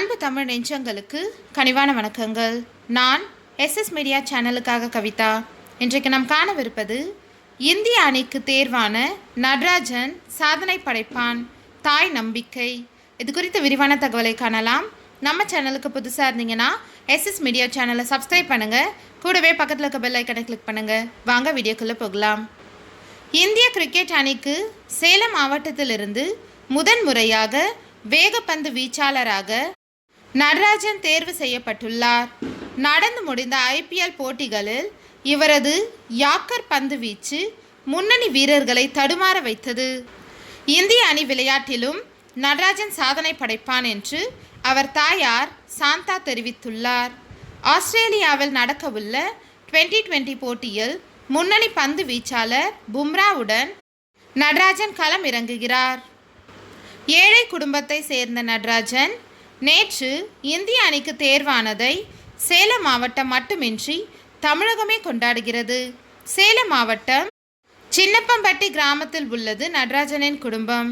அன்பு தமிழ் நெஞ்சங்களுக்கு கனிவான வணக்கங்கள். நான் எஸ்எஸ் மீடியா சேனலுக்காக கவிதா. இன்றைக்கு நாம் காணவிருப்பது இந்திய அணிக்கு தேர்வான நடராஜன் சாதனை படைப்பான் தாய் நம்பிக்கை. இது குறித்த விரிவான தகவலை காணலாம். நம்ம சேனலுக்கு புதுசாக இருந்தீங்கன்னா எஸ்எஸ் மீடியா சேனலை சப்ஸ்கிரைப் பண்ணுங்கள் கூடவே பக்கத்தில் இருக்க பெல் ஐக்கனை கிளிக் பண்ணுங்கள் வாங்க வீடியோக்குள்ளே போகலாம். இந்திய கிரிக்கெட் அணிக்கு சேலம் மாவட்டத்திலிருந்து முதன் முறையாக வேகப்பந்து வீச்சாளராக நடராஜன் தேர்வு செய்யப்பட்டுள்ளார். நடந்து முடிந்த ஐபிஎல் போட்டிகளில் இவரது யாக்கர் பந்து வீச்சு முன்னணி வீரர்களை தடுமாற வைத்தது. இந்திய அணி விளையாட்டிலும் நடராஜன் சாதனை படைப்பான் என்று அவர் தாயார் சாந்தா தெரிவித்துள்ளார். ஆஸ்திரேலியாவில் நடக்கவுள்ள டுவெண்ட்டி டுவெண்ட்டி போட்டியில் முன்னணி பந்து வீச்சாளர் பும்ராவுடன் நடராஜன் களம் இறங்குகிறார் ஏழை குடும்பத்தை சேர்ந்த நடராஜன் நேற்று இந்திய அணிக்கு தேர்வானதை சேலம் மாவட்டம் மட்டுமின்றி தமிழகமே கொண்டாடுகிறது. சேலம் மாவட்டம் சின்னப்பம்பட்டி கிராமத்தில் உள்ளது நடராஜனின் குடும்பம்.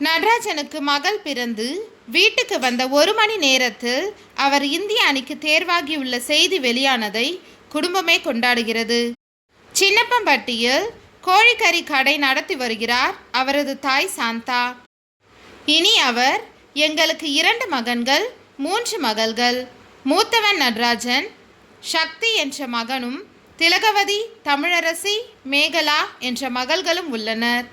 நடராஜனுக்கு மகள் பிறந்து வீட்டுக்கு வந்த ஒரு மணி நேரத்தில் அவர் இந்திய அணிக்கு தேர்வாகியுள்ள செய்தி வெளியானதை குடும்பமே கொண்டாடுகிறது. சின்னப்பம்பட்டியில் கோழிக்கறி கடை நடத்தி வருகிறார் அவரது தாய் சாந்தா. இனி அவர் எங்களுக்கு இரண்டு மகன்கள் மூன்று மகள்கள். மூத்தவன் நடராஜன் சக்தி என்ற மகனும் திலகவதி தமிழரசி மேகலா என்ற மகள்களும் உள்ளனர்.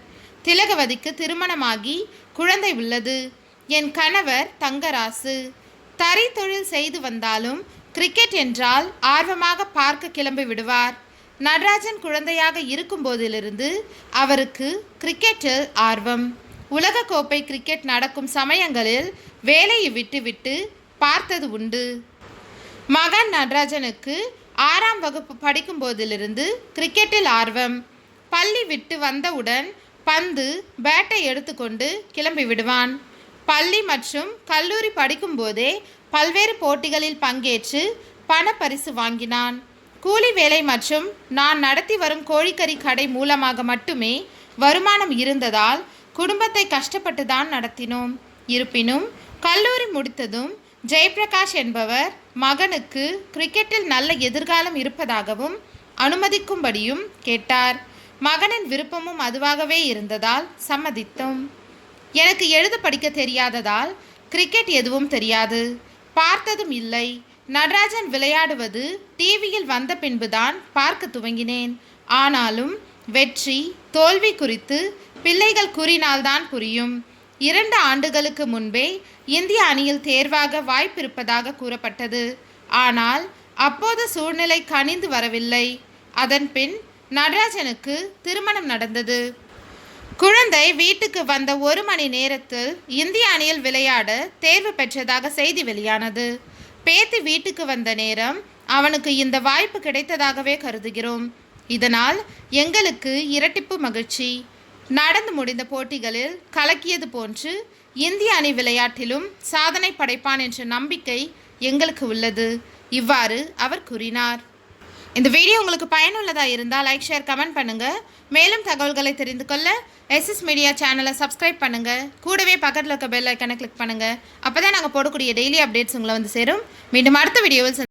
திலகவதிக்கு திருமணமாகி குழந்தை உள்ளது. என் கணவர் தங்கராசு. தறி தொழில் செய்து வந்தாலும் கிரிக்கெட் என்றால் ஆர்வமாக பார்க்க கிளம்பி விடுவார். நடராஜன் குழந்தையாக இருக்கும் போதிலிருந்து அவருக்கு கிரிக்கெட்டில் ஆர்வம். உலகக்கோப்பை கிரிக்கெட் நடக்கும் சமயங்களில் வேலையை விட்டுவிட்டு பார்த்தது உண்டு. மகன் நடராஜனுக்கு ஆறாம் வகுப்பு படிக்கும் போதிலிருந்து கிரிக்கெட்டில் ஆர்வம். பள்ளி விட்டு வந்தவுடன் பந்து பேட்டை எடுத்துக்கொண்டு கிளம்பி விடுவான். பள்ளி மற்றும் கல்லூரி படிக்கும்போதே பல்வேறு போட்டிகளில் பங்கேற்று பணப்பரிசு வாங்கினான். கூலி வேலை மற்றும் நான் நடத்தி வரும் கோழிக்கறி கடை மூலமாக மட்டுமே வருமானம் இருந்ததால் குடும்பத்தை கஷ்டப்பட்டு தான் நடத்தினோம். இருப்பினும் கல்லூரி முடித்ததும் ஜெயபிரகாஷ் என்பவர் மகனுக்கு கிரிக்கெட்டில் நல்ல எதிர்காலம் இருப்பதாகவும் அனுமதிக்கும்படியும் கேட்டார். மகனின் விருப்பமும் அதுவாகவே இருந்ததால் சம்மதித்தோம். எனக்கு எழுத படிக்க தெரியாததால் கிரிக்கெட் எதுவும் தெரியாது. பார்த்ததும் இல்லை. நடராஜன் விளையாடுவது டிவியில் வந்த பின்புதான் பார்க்க துவங்கினேன். ஆனாலும் வெற்றி தோல்வி குறித்து பிள்ளைகள் கூறினால்தான் புரியும். இரண்டு ஆண்டுகளுக்கு முன்பே இந்திய அணியில் தேர்வாக வாய்ப்பிருப்பதாக கூறப்பட்டது. ஆனால் அப்போது சூழ்நிலை கனிந்து வரவில்லை. அதன்பின் நடராஜனுக்கு திருமணம் நடந்தது. குழந்தை வீட்டுக்கு வந்த ஒரு மணி நேரத்தில் இந்திய அணியில் விளையாட தேர்வு பெற்றதாக செய்தி வெளியானது. பேத்தி வீட்டுக்கு வந்த நேரம் அவனுக்கு இந்த வாய்ப்பு கிடைத்ததாகவே கருதுகிறோம். இதனால் எங்களுக்கு இரட்டிப்பு மகிழ்ச்சி. நடந்து முடிந்த போட்டிகளில் கலக்கியது போன்று இந்திய அணி விளையாட்டிலும் சாதனை படைப்பான் என்ற நம்பிக்கை எங்களுக்கு உள்ளது. இவ்வாறு அவர் கூறினார். இந்த வீடியோ உங்களுக்கு பயனுள்ளதாக இருந்தால் லைக் ஷேர் கமெண்ட் பண்ணுங்கள் மேலும் தகவல்களை தெரிந்து கொள்ள எஸ்எஸ் மீடியா சேனலை சப்ஸ்கிரைப் பண்ணுங்கள் கூடவே பக்கத்தில் இருக்க பெல் ஐக்கனை கிளிக் பண்ணுங்கள் அப்போ தான் நாங்கள் போடக்கூடிய டெய்லி அப்டேட்ஸ் உங்களை வந்து சேரும். மீண்டும் அடுத்த வீடியோவில்